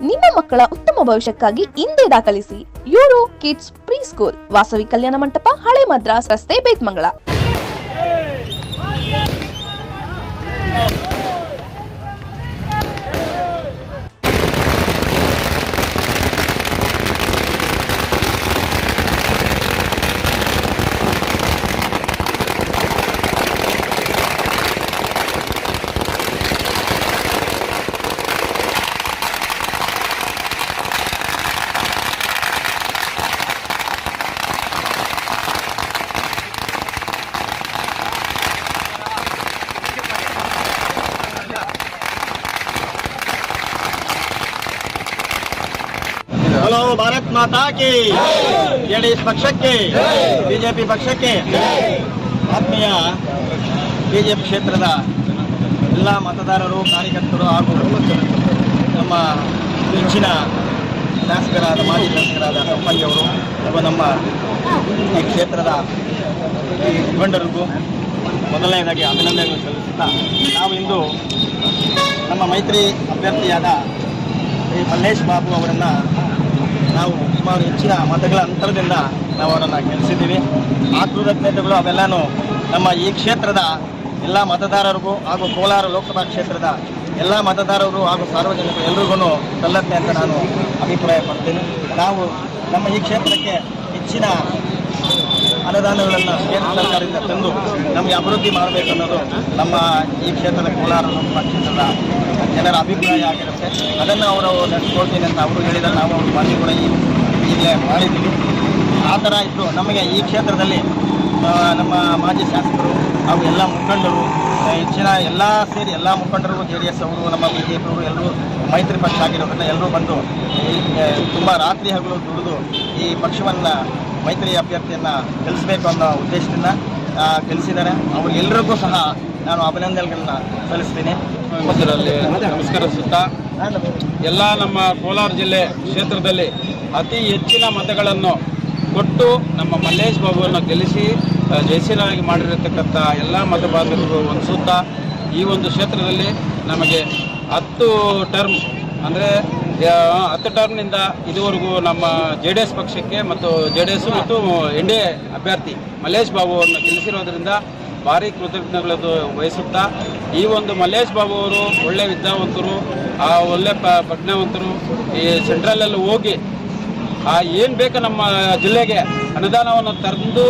ನಿಮ್ಮ ಮಕ್ಕಳ ಉತ್ತಮ ಭವಿಷ್ಯಕ್ಕಾಗಿ ಹಿಂದೆ ದಾಖಲಿಸಿ Euro Kids pre school Vasavi Kalyana Mantapa ಹಳೆ ಮದ್ರಾಸ್ ರಸ್ತೆ ಬೇತ್ಮಂಗಳ ಭಾರತ್ ಮಾತಾ ಡಿ ಜೆಡಿಎಸ್ ಪಕ್ಷಕ್ಕೆ, ಬಿಜೆಪಿ ಪಕ್ಷಕ್ಕೆ, ಆತ್ಮೀಯ ಬಿಜೆಪಿ ಕ್ಷೇತ್ರದ ಎಲ್ಲ ಮತದಾರರು, ಕಾರ್ಯಕರ್ತರು ಹಾಗೂ ನಮ್ಮ ಹೆಚ್ಚಿನ ಶಾಸಕರಾದ, ಮಾಜಿ ಶಾಸಕರಾದ ಸಂಪಂಗಿಯವರು ಹಾಗೂ ನಮ್ಮ ಈ ಕ್ಷೇತ್ರದ ಈ ಮುಖಂಡರಿಗೂ ಮೊದಲನೇದಾಗಿ ಅಭಿನಂದನೆಗಳು ಸಲ್ಲಿಸುತ್ತಾ, ನಾವು ಇಂದು ನಮ್ಮ ಮೈತ್ರಿ ಅಭ್ಯರ್ಥಿಯಾದ ಮಲ್ಲೇಶ್ ಬಾಬು ಅವರನ್ನು ನಾವು ಸುಮಾರು ಹೆಚ್ಚಿನ ಮತಗಳ ಅಂತರದಿಂದ ನಾವು ಅವರನ್ನು ಗೆಲ್ಲಿಸಿದ್ದೀವಿ. ಆ ಕೃತಜ್ಞತೆಗಳು ಅವೆಲ್ಲನೂ ನಮ್ಮ ಈ ಕ್ಷೇತ್ರದ ಎಲ್ಲ ಮತದಾರರಿಗೂ ಹಾಗೂ ಕೋಲಾರ ಲೋಕಸಭಾ ಕ್ಷೇತ್ರದ ಎಲ್ಲ ಮತದಾರರು ಹಾಗೂ ಸಾರ್ವಜನಿಕರು ಎಲ್ರಿಗೂ ಸಲ್ಲತ್ತೆ ಅಂತ ನಾನು ಅಭಿಪ್ರಾಯ ಪಡ್ತೀನಿ. ನಾವು ನಮ್ಮ ಈ ಕ್ಷೇತ್ರಕ್ಕೆ ಹೆಚ್ಚಿನ ಅನುದಾನಗಳನ್ನು ಕೇಂದ್ರ ಸರ್ಕಾರದಿಂದ ತಂದು ನಮಗೆ ಅಭಿವೃದ್ಧಿ ಮಾಡಬೇಕು ಅನ್ನೋದು ನಮ್ಮ ಈ ಕ್ಷೇತ್ರದ ಕೋಲಾರ ನಮ್ಮ ಕ್ಷೇತ್ರದ ಜನರ ಅಭಿಪ್ರಾಯ ಆಗಿರುತ್ತೆ. ಅದನ್ನು ಅವರು ನಡೆಸ್ಕೊಳ್ತೀನಿ ಅಂತ ಅವರು ಹೇಳಿದರೆ ನಾವು ಅವ್ರ ಮನೆ ಕೂಡ ಈ ಈಗಲೇ ಮಾಡಿದ್ದೀವಿ. ಆ ಥರ ಇದ್ದು ನಮಗೆ ಈ ಕ್ಷೇತ್ರದಲ್ಲಿ ನಮ್ಮ ಮಾಜಿ ಶಾಸಕರು ಹಾಗೂ ಎಲ್ಲ ಮುಖಂಡರು ಹೆಚ್ಚಿನ ಎಲ್ಲ ಸೇರಿ ಎಲ್ಲ ಮುಖಂಡರು, ಜೆ ಡಿ ಎಸ್ ಅವರು, ನಮ್ಮ ಬಿ ಜೆ ಪಿಯವರು ಎಲ್ಲರೂ ಮೈತ್ರಿ ಪಕ್ಷ ಆಗಿರೋದನ್ನು ಎಲ್ಲರೂ ಬಂದು ತುಂಬ ರಾತ್ರಿ ಹಗಲು ದುಡಿದು ಈ ಪಕ್ಷವನ್ನು ಮೈತ್ರಿ ಅಭ್ಯರ್ಥಿಯನ್ನು ಗೆಲ್ಲಿಸಬೇಕು ಅನ್ನೋ ಉದ್ದೇಶದಿಂದ ಗೆಲ್ಲಿಸಿದ್ದಾರೆ ಅವ್ರಿಗೆಲ್ಲರಿಗೂ ಸಹ ನಾನು ಅಭಿನಂದನೆಗಳನ್ನ ಸಲ್ಲಿಸ್ತೀನಿ. ನಮಸ್ಕರಿಸುತ್ತಾ ಎಲ್ಲ ನಮ್ಮ ಕೋಲಾರ ಜಿಲ್ಲೆ ಕ್ಷೇತ್ರದಲ್ಲಿ ಅತಿ ಹೆಚ್ಚಿನ ಮತಗಳನ್ನು ಕೊಟ್ಟು ನಮ್ಮ ಮಲ್ಲೇಶ್ ಬಾಬುವನ್ನು ಗೆಲ್ಲಿಸಿ ಜಯಶೀಲರಾಗಿ ಮಾಡಿರತಕ್ಕಂಥ ಎಲ್ಲ ಮತಬಾಧಕರು ಅನಿಸುತ್ತಾ ಈ ಒಂದು ಕ್ಷೇತ್ರದಲ್ಲಿ ನಮಗೆ ಹತ್ತು ಟರ್ಮ್ ಅಂದರೆ ಹತ್ತು ಟರ್ಮ್ನಿಂದ ಇದುವರೆಗೂ ನಮ್ಮ ಜೆ ಡಿ ಎಸ್ ಪಕ್ಷಕ್ಕೆ ಮತ್ತು ಜೆ ಡಿ ಎಸ್ ಮತ್ತು ಎನ್ ಡಿ ಎ ಅಭ್ಯರ್ಥಿ ಮಲ್ಲೇಶ್ ಬಾಬು ಅವರನ್ನು ಗೆಲ್ಲಿಸಿರೋದ್ರಿಂದ ಭಾರಿ ಕೃತಜ್ಞತೆಗಳು ವಹಿಸುತ್ತಾ, ಈ ಒಂದು ಮಲ್ಲೇಶ್ ಬಾಬು ಅವರು ಒಳ್ಳೆ ವಿದ್ಯಾವಂತರು, ಆ ಒಳ್ಳೆ ಪ, ಪ್ರಜ್ಞಾವಂತರು, ಈ ಸೆಂಟ್ರಲಲ್ಲಿ ಹೋಗಿ, ಆ ಏನು ಬೇಕು ನಮ್ಮ ಜಿಲ್ಲೆಗೆ ಅನುದಾನವನ್ನು ತಂದು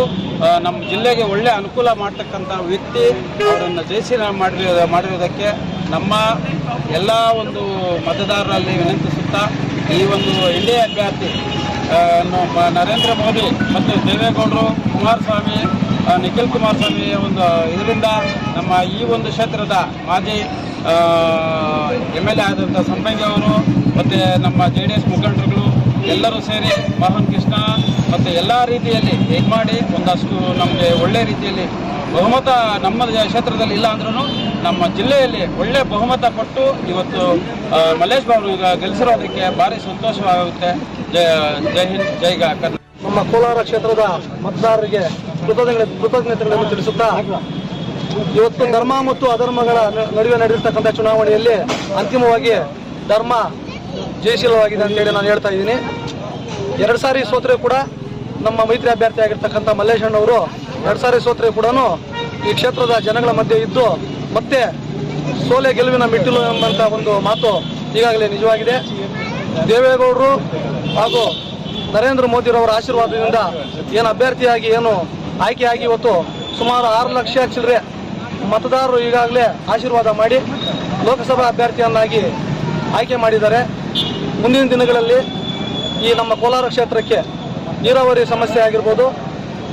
ನಮ್ಮ ಜಿಲ್ಲೆಗೆ ಒಳ್ಳೆ ಅನುಕೂಲ ಮಾಡ್ತಕ್ಕಂಥ ವ್ಯಕ್ತಿ ಅವರನ್ನು ಜಯಿಸಿ ಮಾಡಿರೋ, ಮಾಡಿರೋದಕ್ಕೆ ನಮ್ಮ ಎಲ್ಲ ಒಂದು ಮತದಾರರಲ್ಲಿ ವಿನಂತಿಸುತ್ತಾ ಈ ಒಂದು ಎನ್ ಡಿ ಎ ಅಭ್ಯರ್ಥಿ ನರೇಂದ್ರ ಮೋದಿ ಮತ್ತು ದೇವೇಗೌಡರು, ಕುಮಾರಸ್ವಾಮಿ ನಿಖಿಲ್ ಕುಮಾರಸ್ವಾಮಿ ಒಂದು, ಇದರಿಂದ ನಮ್ಮ ಈ ಒಂದು ಕ್ಷೇತ್ರದ ಮಾಜಿ ಎಂ ಎಲ್ ಎ ಆದಂಥ ಅವರು ಮತ್ತು ನಮ್ಮ ಜೆ ಡಿ ಎಸ್ ಮುಖಂಡರುಗಳು ಎಲ್ಲರೂ ಸೇರಿ ಮೋಹನ್ ಕೃಷ್ಣ ಮತ್ತು ಎಲ್ಲ ರೀತಿಯಲ್ಲಿ ಇದು ಮಾಡಿ ಒಂದಷ್ಟು ನಮಗೆ ಒಳ್ಳೆ ರೀತಿಯಲ್ಲಿ ಬಹುಮತ ನಮ್ಮ ಕ್ಷೇತ್ರದಲ್ಲಿ ಇಲ್ಲ ಅಂದ್ರೂ ನಮ್ಮ ಜಿಲ್ಲೆಯಲ್ಲಿ ಒಳ್ಳೆ ಬಹುಮತ ಕೊಟ್ಟು ಇವತ್ತು ಮಲ್ಲೇಶ್ ಬಾಬು ಗೆಲ್ಲಿಸಿರೋದಕ್ಕೆ ಭಾರಿ ಸಂತೋಷವಾಗುತ್ತೆ. ಜಯ, ಜೈ ಹಿಂದ್, ಜೈ ಕರ್ನಾಟಕ ನಮ್ಮ ಕೋಲಾರ ಕ್ಷೇತ್ರದ ಮತದಾರರಿಗೆ ಕೃತಜ್ಞತೆ ಕೃತಜ್ಞತೆಗಳನ್ನು ತಿಳಿಸುತ್ತಾ, ಇವತ್ತು ಧರ್ಮ ಮತ್ತು ಅಧರ್ಮಗಳ ನಡುವೆ ನಡೆದಿರ್ತಕ್ಕಂಥ ಚುನಾವಣೆಯಲ್ಲಿ ಅಂತಿಮವಾಗಿ ಧರ್ಮ ಜಯಶೀಲವಾಗಿದೆ ಅಂತೇಳಿ ನಾನು ಹೇಳ್ತಾ ಇದ್ದೀನಿ. ಎರಡು ಸಾರಿ ಸೋತ್ರೆ ಕೂಡ ನಮ್ಮ ಮೈತ್ರಿ ಅಭ್ಯರ್ಥಿ ಆಗಿರ್ತಕ್ಕಂಥ ಮಲ್ಲೇಶಣ್ಣವರು ಎರಡು ಸಾರಿ ಸೋತ್ರೆ ಕೂಡ ಈ ಕ್ಷೇತ್ರದ ಜನಗಳ ಮಧ್ಯೆ ಇದ್ದು ಮತ್ತೆ ಸೋಲೆ ಗೆಲುವಿನ ಮೆಟ್ಟಿಲು ಎಂಬಂಥ ಒಂದು ಮಾತು ಈಗಾಗಲೇ ನಿಜವಾಗಿದೆ. ದೇವೇಗೌಡರು ಹಾಗೂ ನರೇಂದ್ರ ಮೋದಿರವರ ಆಶೀರ್ವಾದದಿಂದ ಏನು ಅಭ್ಯರ್ಥಿಯಾಗಿ ಏನು ಆಯ್ಕೆಯಾಗಿ ಇವತ್ತು ಸುಮಾರು ಆರು ಲಕ್ಷ ಚಿಲ್ಲರೆ ಮತದಾರರು ಈಗಾಗಲೇ ಆಶೀರ್ವಾದ ಮಾಡಿ ಲೋಕಸಭಾ ಅಭ್ಯರ್ಥಿಯನ್ನಾಗಿ ಆಯ್ಕೆ ಮಾಡಿದ್ದಾರೆ. ಮುಂದಿನ ದಿನಗಳಲ್ಲಿ ಈ ನಮ್ಮ ಕೋಲಾರ ಕ್ಷೇತ್ರಕ್ಕೆ ನೀರಾವರಿ ಸಮಸ್ಯೆ ಆಗಿರ್ಬೋದು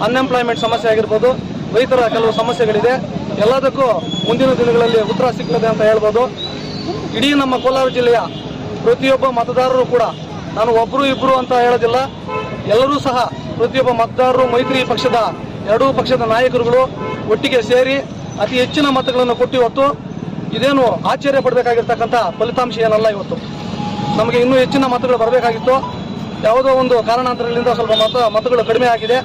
ಅನ್ಎಂಪ್ಲಾಯ್ಮೆಂಟ್ ಸಮಸ್ಯೆ ಆಗಿರ್ಬೋದು, ರೈತರ ಕೆಲವು ಸಮಸ್ಯೆಗಳಿದೆ. ಎಲ್ಲದಕ್ಕೂ ಮುಂದಿನ ದಿನಗಳಲ್ಲಿ ಉತ್ತರ ಸಿಗ್ತದೆ ಅಂತ ಹೇಳ್ಬೋದು. ಇಡೀ ನಮ್ಮ ಕೋಲಾರ ಜಿಲ್ಲೆಯ ಪ್ರತಿಯೊಬ್ಬ ಮತದಾರರು ಕೂಡ, ನಾನು ಒಬ್ಬರು ಇಬ್ಬರು ಅಂತ ಹೇಳೋದಿಲ್ಲ, ಎಲ್ಲರೂ ಸಹ ಪ್ರತಿಯೊಬ್ಬ ಮತದಾರರು, ಮೈತ್ರಿ ಪಕ್ಷದ ಎರಡೂ ಪಕ್ಷದ ನಾಯಕರುಗಳು ಒಟ್ಟಿಗೆ ಸೇರಿ ಅತಿ ಹೆಚ್ಚಿನ ಮತಗಳನ್ನು ಕೊಟ್ಟು ಇವತ್ತು ಇದೇನು ಆಶ್ಚರ್ಯ ಪಡಬೇಕಾಗಿರ್ತಕ್ಕಂಥ ಫಲಿತಾಂಶ ಏನಲ್ಲ ಇವತ್ತು. ನಮಗೆ ಇನ್ನೂ ಹೆಚ್ಚಿನ ಮತಗಳು ಬರಬೇಕಾಗಿತ್ತು. ಯಾವುದೋ ಒಂದು ಕಾರಣಾಂತರಗಳಿಂದ ಸ್ವಲ್ಪ ಮತ ಮತಗಳು ಕಡಿಮೆ ಆಗಿದೆ.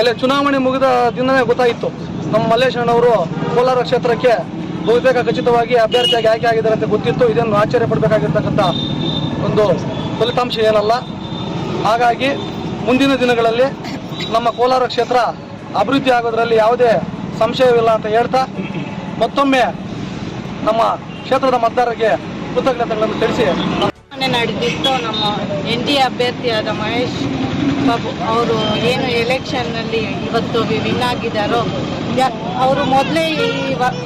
ಎಲ್ಲ ಚುನಾವಣೆ ಮುಗಿದ ದಿನವೇ ಗೊತ್ತಾಯಿತು. ನಮ್ಮ ಮಲ್ಲೇಶಣ್ಣವರು ಕೋಲಾರ ಕ್ಷೇತ್ರಕ್ಕೆ ಬಹುತೇಕ ಖಚಿತವಾಗಿ ಅಭ್ಯರ್ಥಿಯಾಗಿ ಆಯ್ಕೆ ಆಗಿದ್ದಾರೆ ಅಂತ ಗೊತ್ತಿತ್ತು. ಇದನ್ನು ಆಶ್ಚರ್ಯ ಪಡಬೇಕಾಗಿರ್ತಕ್ಕಂಥ ಒಂದು ಫಲಿತಾಂಶ ಏನಲ್ಲ. ಹಾಗಾಗಿ ಮುಂದಿನ ದಿನಗಳಲ್ಲಿ ನಮ್ಮ ಕೋಲಾರ ಕ್ಷೇತ್ರ ಅಭಿವೃದ್ಧಿ ಆಗೋದ್ರಲ್ಲಿ ಯಾವುದೇ ಸಂಶಯವಿಲ್ಲ ಅಂತ ಹೇಳ್ತಾ, ಮತ್ತೊಮ್ಮೆ ನಮ್ಮ ಕ್ಷೇತ್ರದ ಮತದಾರರಿಗೆ ಕೃತಜ್ಞತೆಗಳನ್ನು ತಿಳಿಸಿ. ನಡೆದಿತ್ತು ನಮ್ಮ ಎನ್ ಡಿ ಅಭ್ಯರ್ಥಿಯಾದ ಮಹೇಶ್ ಬಾಬು ಅವರು ಏನು ಎಲೆಕ್ಷನ್ನಲ್ಲಿ ಇವತ್ತು ವಿನ್ ಆಗಿದ್ದಾರೋ ಅವರು ಮೊದಲೇ ಈ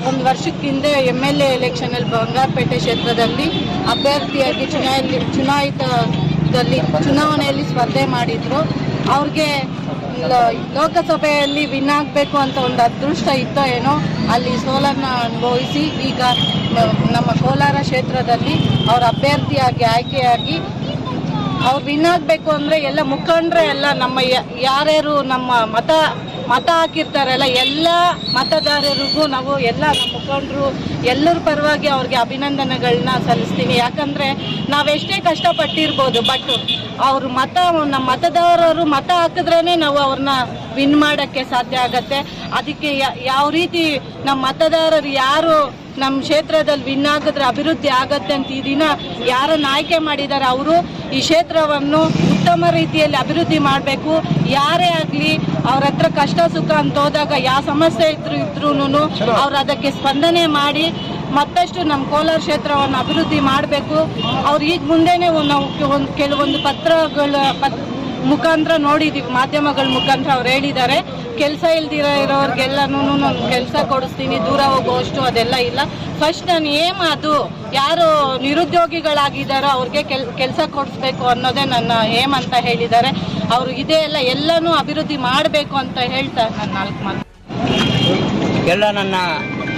ಒಂದು ವರ್ಷಕ್ಕೆ ಹಿಂದೆ ಎಂ ಎಲ್ ಎ ಎಲೆಕ್ಷನಲ್ಲಿ ಬಂಗಾರಪೇಟೆ ಕ್ಷೇತ್ರದಲ್ಲಿ ಅಭ್ಯರ್ಥಿಯಾಗಿ ಚುನಾಯಿತ, ಚುನಾಯಿತದಲ್ಲಿ ಚುನಾವಣೆಯಲ್ಲಿ ಸ್ಪರ್ಧೆ ಮಾಡಿದರು. ಅವ್ರಿಗೆ ಲೋಕಸಭೆಯಲ್ಲಿ ವಿನ್ ಆಗಬೇಕು ಅಂತ ಒಂದು ಅದೃಷ್ಟ ಇತ್ತೋ ಏನೋ, ಅಲ್ಲಿ ಸೋಲನ್ನ ಅನುಭವಿಸಿ ಈಗ ನಮ್ಮ ಕೋಲಾರ ಕ್ಷೇತ್ರದಲ್ಲಿ ಅವರ ಅಭ್ಯರ್ಥಿಯಾಗಿ ಆಯ್ಕೆಯಾಗಿ ಅವ್ರು ವಿನ್ ಆಗಬೇಕು ಅಂದರೆ ಎಲ್ಲ ಮುಖಂಡ್ರೆ ಎಲ್ಲ ನಮ್ಮ ಯಾರ್ಯಾರು ನಮ್ಮ ಮತ ಮತ ಹಾಕಿರ್ತಾರಲ್ಲ ಎಲ್ಲ ಮತದಾರರಿಗೂ ನಾವು ಎಲ್ಲ ನಮ್ಮ ಮುಖಂಡರು ಎಲ್ಲರ ಪರವಾಗಿ ಅವ್ರಿಗೆ ಅಭಿನಂದನೆಗಳನ್ನ ಸಲ್ಲಿಸ್ತೀನಿ ಯಾಕಂದರೆ ನಾವೆಷ್ಟೇ ಕಷ್ಟಪಟ್ಟಿರ್ಬೋದು ಬಟ್ ಅವ್ರ ಮತ, ನಮ್ಮ ಮತದಾರರು ಮತ ಹಾಕಿದ್ರೇ ನಾವು ಅವ್ರನ್ನ ವಿನ್ ಮಾಡೋಕ್ಕೆ ಸಾಧ್ಯ ಆಗತ್ತೆ. ಅದಕ್ಕೆ ಯಾವ ರೀತಿ ನಮ್ಮ ಮತದಾರರು ಯಾರು ನಮ್ಮ ಕ್ಷೇತ್ರದಲ್ಲಿ ವಿನ್ ಆಗಿದ್ರೆ ಅಭಿವೃದ್ಧಿ ಆಗತ್ತೆ ಅಂತ ಈ ದಿನ ಯಾರನ್ನು ಆಯ್ಕೆ ಮಾಡಿದ್ದಾರೆ ಅವರು ಈ ಕ್ಷೇತ್ರವನ್ನು ಉತ್ತಮ ರೀತಿಯಲ್ಲಿ ಅಭಿವೃದ್ಧಿ ಮಾಡಬೇಕು. ಯಾರೇ ಆಗಲಿ ಅವ್ರ ಹತ್ರ ಕಷ್ಟ ಸುಖ ಅಂತ ಹೋದಾಗ ಯಾವ ಸಮಸ್ಯೆ ಇದ್ರು ಇದ್ರೂ ಅವ್ರು ಅದಕ್ಕೆ ಸ್ಪಂದನೆ ಮಾಡಿ ಮತ್ತಷ್ಟು ನಮ್ಮ ಕೋಲಾರ ಕ್ಷೇತ್ರವನ್ನು ಅಭಿವೃದ್ಧಿ ಮಾಡಬೇಕು. ಅವ್ರು ಈಗ ಮುಂದೆನೇ ಒಂದ್ ಕೆಲವೊಂದು ಪತ್ರಗಳ ಪತ್ ಮುಖಾಂತರ ನೋಡಿದೀವಿ, ಮಾಧ್ಯಮಗಳ ಮುಖಾಂತರ ಅವ್ರು ಹೇಳಿದ್ದಾರೆ. ಕೆಲಸ ಇಲ್ದಿರ ಇರೋರಿಗೆಲ್ಲನೂ ನಾನು ಕೆಲಸ ಕೊಡಿಸ್ತೀನಿ, ದೂರ ಹೋಗೋಷ್ಟು ಅದೆಲ್ಲ ಇಲ್ಲ. ಫಸ್ಟ್ ನಾನು ಏಮ್ ಅದು, ಯಾರು ನಿರುದ್ಯೋಗಿಗಳಾಗಿದ್ದಾರೋ ಅವ್ರಿಗೆ ಕೆಲ್, ಕೆಲಸ ಕೊಡಿಸ್ಬೇಕು ಅನ್ನೋದೇ ನನ್ನ ಏಮ್ ಅಂತ ಹೇಳಿದ್ದಾರೆ. ಅವರು ಇದೇ ಎಲ್ಲ ಎಲ್ಲನೂ ಅಭಿವೃದ್ಧಿ ಮಾಡಬೇಕು ಅಂತ ಹೇಳ್ತಾರೆ ನಾನು ನಾಲ್ಕು ಮಾತು ಎಲ್ಲ ನನ್ನ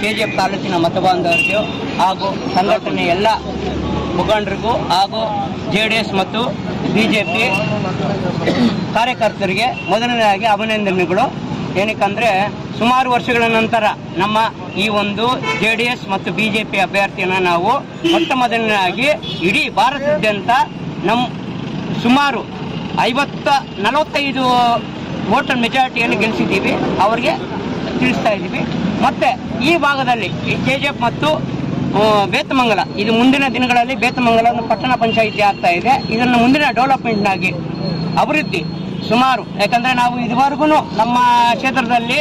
ಕೆ ಜಿ ಎಫ್ ತಾಲೂಕಿನ ಮತಬಾಂಧವರಿಗೂ ಹಾಗೂ ಸಂಘಟನೆ ಎಲ್ಲ ಮುಖಂಡರಿಗೂ ಹಾಗೂ ಜೆ ಡಿ ಎಸ್ ಮತ್ತು ಬಿ ಜೆ ಪಿ ಕಾರ್ಯಕರ್ತರಿಗೆ ಮೊದಲನೇದಾಗಿ ಅಭಿನಂದನೆಗಳು. ಏನಕ್ಕಂದರೆ, ಸುಮಾರು ವರ್ಷಗಳ ನಂತರ ನಮ್ಮ ಈ ಒಂದು ಜೆ ಡಿ ಎಸ್ ಮತ್ತು ಬಿ ಜೆ ಪಿ ಅಭ್ಯರ್ಥಿಯನ್ನು ನಾವು ಮೊಟ್ಟ ಮೊದಲನೇದಾಗಿ ಇಡೀ ಭಾರತದಾದ್ಯಂತ ನಮ್ಮ ಸುಮಾರು ಐವತ್ತ ನಲವತ್ತೈದು ವೋಟರ್ ಮೆಜಾರಿಟಿಯನ್ನು ಗೆಲ್ಲಿಸಿದ್ದೀವಿ ಅವರಿಗೆ ತಿಳಿಸ್ತಾ ಇದ್ದೀವಿ. ಮತ್ತು ಈ ಭಾಗದಲ್ಲಿ ಕೆ ಜಿ ಎಫ್ ಮತ್ತು ಬೇತಮಂಗಲ. ಇದು ಮುಂದಿನ ದಿನಗಳಲ್ಲಿ ಬೇತಮಂಗಲ ಪಟ್ಟಣ ಪಂಚಾಯಿತಿ ಆಗ್ತಾ ಇದೆ. ಇದನ್ನು ಮುಂದಿನ ಡೆವಲಪ್ಮೆಂಟ್ನಾಗಿ ಅಭಿವೃದ್ಧಿ ಸುಮಾರು. ಯಾಕಂದರೆ ನಾವು ಇದುವರೆಗೂ ನಮ್ಮ ಕ್ಷೇತ್ರದಲ್ಲಿ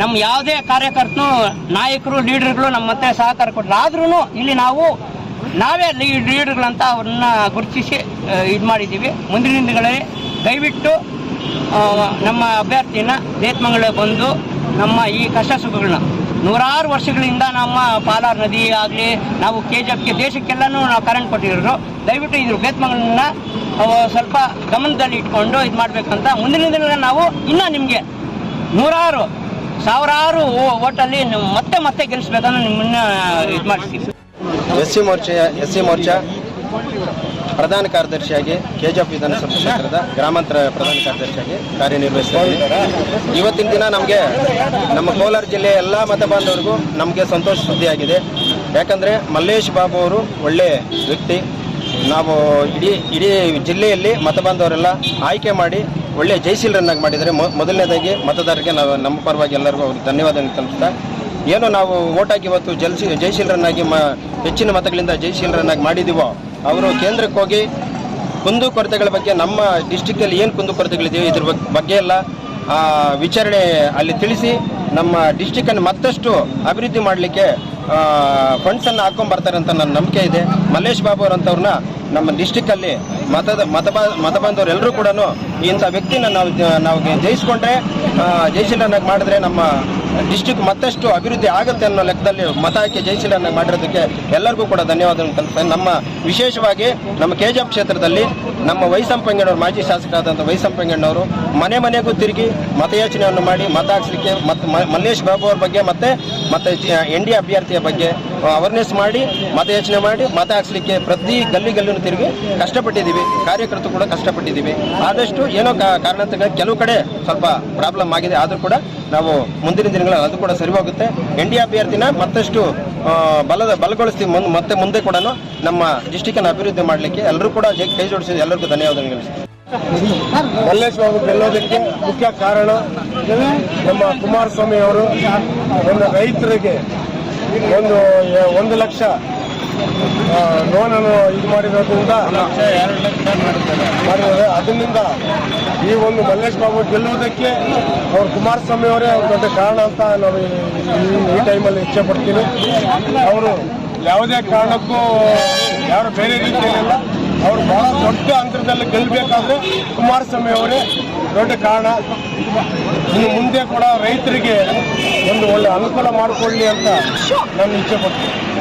ನಮ್ಮ ಯಾವುದೇ ಕಾರ್ಯಕರ್ತರು, ನಾಯಕರು ಲೀಡರ್ಗಳು ನಮ್ಮ ಮತ್ತೆ ಸಹಕಾರ ಕೊಟ್ಟರು ಆದ್ರೂ ಇಲ್ಲಿ ನಾವು ನಾವೇ ಲೀಡ್ ಲೀಡರ್ಗಳಂತ ಅವ್ರನ್ನ ಗುರುತಿಸಿ ಇದು ಮಾಡಿದ್ದೀವಿ. ಮುಂದಿನ ದಿನಗಳಲ್ಲಿ ದಯವಿಟ್ಟು ನಮ್ಮ ಅಭ್ಯರ್ಥಿನ ದೇತ್ಮಂಗಳ ಬಂದು ನಮ್ಮ ಈ ಕಷ್ಟ ಸುಖಗಳನ್ನ ನೂರಾರು ವರ್ಷಗಳಿಂದ ನಮ್ಮ ಪಾಲಾರ್ ನದಿ ಆಗಲಿ, ನಾವು ಕೆ ಜಿ ಎಫ್ಗೆ ದೇಶಕ್ಕೆಲ್ಲನೂ ನಾವು ಕರೆಂಟ್ ಕೊಟ್ಟಿರೋರು ದಯವಿಟ್ಟು ಇದ್ರ ಬೇತ್ಮಗಳನ್ನ ಸ್ವಲ್ಪ ಗಮನದಲ್ಲಿ ಇಟ್ಕೊಂಡು ಇದು ಮಾಡಬೇಕಂತ ಮುಂದಿನ ದಿನಗಳಲ್ಲಿ ನಾವು ಇನ್ನೂ ನಿಮಗೆ ನೂರಾರು, ಸಾವಿರಾರು ಓಟಲ್ಲಿ ಮತ್ತೆ ಮತ್ತೆ ಗೆಲ್ಲಿಸ್ಬೇಕನ್ನ ನಿಮ್ಮನ್ನ ಇದು ಮಾಡಿಸ್ತೀವಿ. S C Morcha S C Morcha? ಪ್ರಧಾನ ಕಾರ್ಯದರ್ಶಿಯಾಗಿ ಕೆ ವಿಧಾನಸಭಾ ಕ್ಷೇತ್ರದ ಗ್ರಾಮಾಂತರ ಪ್ರಧಾನ ಕಾರ್ಯದರ್ಶಿಯಾಗಿ ಕಾರ್ಯನಿರ್ವಹಿಸ್ತಾ ಇದ್ದೀನಿ. ಇವತ್ತಿನ ದಿನ ನಮಗೆ ನಮ್ಮ ಕೋಲಾರ ಜಿಲ್ಲೆಯ ಎಲ್ಲ ಮತ ಬಾಂಧವರಿಗೂ ನಮಗೆ ಸಂತೋಷ ಸುದ್ದಿಯಾಗಿದೆ. ಯಾಕಂದರೆ ಮಲ್ಲೇಶ್ ಬಾಬು ಅವರು ಒಳ್ಳೆಯ ವ್ಯಕ್ತಿ. ನಾವು ಇಡೀ ಇಡೀ ಜಿಲ್ಲೆಯಲ್ಲಿ ಮತ ಬಾಂಧವರೆಲ್ಲ ಆಯ್ಕೆ ಮಾಡಿ ಒಳ್ಳೆಯ ಜಯಶೀಲರನ್ನಾಗಿ ಮಾಡಿದರೆ ಮೊದಲನೇದಾಗಿ ಮತದಾರರಿಗೆ ನಾವು ನಮ್ಮ ಪರವಾಗಿ ಎಲ್ಲರಿಗೂ ಅವ್ರಿಗೆ ಧನ್ಯವಾದ ತಲುಪಿಸ್ತಾ, ಏನು ನಾವು ಓಟಾಗಿ ಇವತ್ತು ಜಲ್ಸಿ ಜಯಶೀಲರನ್ನಾಗಿ ಮ, ಹೆಚ್ಚಿನ ಮತಗಳಿಂದ ಜಯಶೀಲರನ್ನಾಗಿ ಮಾಡಿದ್ದೀವೋ ಅವರು ಕೇಂದ್ರಕ್ಕೆ ಹೋಗಿ ಕುಂದು ಕೊರತೆಗಳ ಬಗ್ಗೆ ನಮ್ಮ ಡಿಸ್ಟಿಕ್ಕಲ್ಲಿ ಏನು ಕುಂದು ಕೊರತೆಗಳಿದೆಯೋ ಇದ್ರ ಬಗ್- ಬಗ್ಗೆ ಎಲ್ಲ ವಿಚಾರಣೆ ಅಲ್ಲಿ ತಿಳಿಸಿ ನಮ್ಮ ಡಿಸ್ಟಿಕ್ಕನ್ನು ಮತ್ತಷ್ಟು ಅಭಿವೃದ್ಧಿ ಮಾಡಲಿಕ್ಕೆ ಫಂಡ್ಸನ್ನು ಹಾಕೊಂಡ್ಬರ್ತಾರೆ ಅಂತ ನನ್ನ ನಂಬಿಕೆ ಇದೆ. ಮಲ್ಲೇಶ್ ಬಾಬು ಅವರಂಥವ್ರನ್ನ ನಮ್ಮ ಡಿಸ್ಟಿಕ್ಕಲ್ಲಿ ಮತದ ಮತ ಮತ ಬಾಂಧವರೆಲ್ಲರೂ ಕೂಡ ಇಂಥ ವ್ಯಕ್ತಿನ ನಾವು ನಾವು ಜಯಿಸ್ಕೊಂಡ್ರೆ ಜಯಶೀಲನಾಗಿ ಮಾಡಿದ್ರೆ ನಮ್ಮ ಡಿಸ್ಟಿಕ್ ಮತ್ತಷ್ಟು ಅಭಿವೃದ್ಧಿ ಆಗುತ್ತೆ ಅನ್ನೋ ಲೆಕ್ಕದಲ್ಲಿ ಮತ ಹಾಕಿ ಜಯಶೀಲನಾಗಿ ಮಾಡಿರೋದಕ್ಕೆ ಎಲ್ಲರಿಗೂ ಕೂಡ ಧನ್ಯವಾದಗಳು ತಲುಪಿಸ್ತೇನೆ ನಮ್ಮ ವಿಶೇಷವಾಗಿ ನಮ್ಮ ಕೆ ಜಿ ಎಫ್ ಕ್ಷೇತ್ರದಲ್ಲಿ ನಮ್ಮ ವೈಸಂಪಂಗಣ್ಣವರು, ಮಾಜಿ ಶಾಸಕರಾದಂಥ ವೈಸಂಪಂಗಣ್ಣವರು ಮನೆ ಮನೆಗೂ ತಿರುಗಿ ಮತಯಾಚನೆಯನ್ನು ಮಾಡಿ ಮತ ಹಾಕ್ಸಲಿಕ್ಕೆ ಮತ್ತು ಮಲ್ಲೇಶ್ ಬಾಬು ಅವ್ರ ಬಗ್ಗೆ ಮತ್ತೆ ಮತ್ತೆ ಎನ್ ಡಿ ಅಭ್ಯರ್ಥಿಯ ಬಗ್ಗೆ ಅವೇರ್ನೆಸ್ ಮಾಡಿ ಮತಯಾಚನೆ ಮಾಡಿ ಮತ ಹಾಕ್ಸಲಿಕ್ಕೆ ಪ್ರತಿ ಗಲ್ಲಿ ಗಲ್ಲಿನೂ ತಿರುಗಿ ಕಷ್ಟಪಟ್ಟಿದ್ದೀವಿ. ಕಾರ್ಯಕರ್ತರು ಕೂಡ ಕಷ್ಟಪಟ್ಟಿದ್ದೀವಿ. ಆದಷ್ಟು ಏನೋ ಕಾ- ಕಾರಣಕ್ಕೆ ಕೆಲವು ಕಡೆ ಸ್ವಲ್ಪ ಪ್ರಾಬ್ಲಮ್ ಆಗಿದೆ. ಆದರೂ ಕೂಡ ನಾವು ಮುಂದಿನ ಅದು ಕೂಡ ಸರಿ ಹೋಗುತ್ತೆ ಎನ್ ಡಿ ಅಭ್ಯರ್ಥಿನ ಮತ್ತಷ್ಟು ಬಲದ ಬಲಗೊಳಿಸ್ತೀವಿ ಮುಂದೆ, ಮತ್ತೆ ಮುಂದೆ ಕೂಡ ನಮ್ಮ ಡಿಸ್ಟಿಕ್ಕನ್ನು ಅಭಿವೃದ್ಧಿ ಮಾಡಲಿಕ್ಕೆ ಎಲ್ಲರೂ ಕೂಡ ಕೈ ಜೋಡಿಸಿದ ಎಲ್ಲರಿಗೂ ಧನ್ಯವಾದಗಳು ಮಲ್ಲೇಶ್ ಬಾಬು ಗೆಲ್ಲೋದಕ್ಕೆ ಮುಖ್ಯ ಕಾರಣ ನಮ್ಮ ಕುಮಾರಸ್ವಾಮಿ ಅವರು ಒಂದು ರೈತರಿಗೆ ಒಂದು ಒಂದು ಲಕ್ಷ ಲೋನನ್ನು ಇದು ಮಾಡಿರೋದ್ರಿಂದ ಮಾಡಿದ್ದಾರೆ ಅದರಿಂದ ಈ ಒಂದು ಮಲ್ಲೇಶ್ ಬಾಬು ಗೆಲ್ಲುವುದಕ್ಕೆ ಅವರು ಕುಮಾರಸ್ವಾಮಿ ಅವರೇ ಅವ್ರ ದೊಡ್ಡ ಕಾರಣ ಅಂತ ನಾವು ಈ- ಟೈಮಲ್ಲಿ ಇಚ್ಛೆ ಪಡ್ತೀನಿ ಅವರು ಯಾವುದೇ ಕಾರಣಕ್ಕೂ ಯಾರು ಬೇರೆ ರೀತಿಯಲ್ಲ ಅವರು ಬಹಳ ದೊಡ್ಡ ಅಂತರದಲ್ಲಿ ಗೆಲ್ಲಬೇಕಾದ್ರೆ ಕುಮಾರಸ್ವಾಮಿ ಅವರೇ ದೊಡ್ಡ ಕಾರಣ. ಇನ್ನು ಮುಂದೆ ಕೂಡ ರೈತರಿಗೆ ಒಂದು ಒಳ್ಳೆ ಅನುಕೂಲ ಮಾಡಿಕೊಳ್ಳಿ ಅಂತ ನಾನು ಇಚ್ಛೆ ಪಡ್ತೀನಿ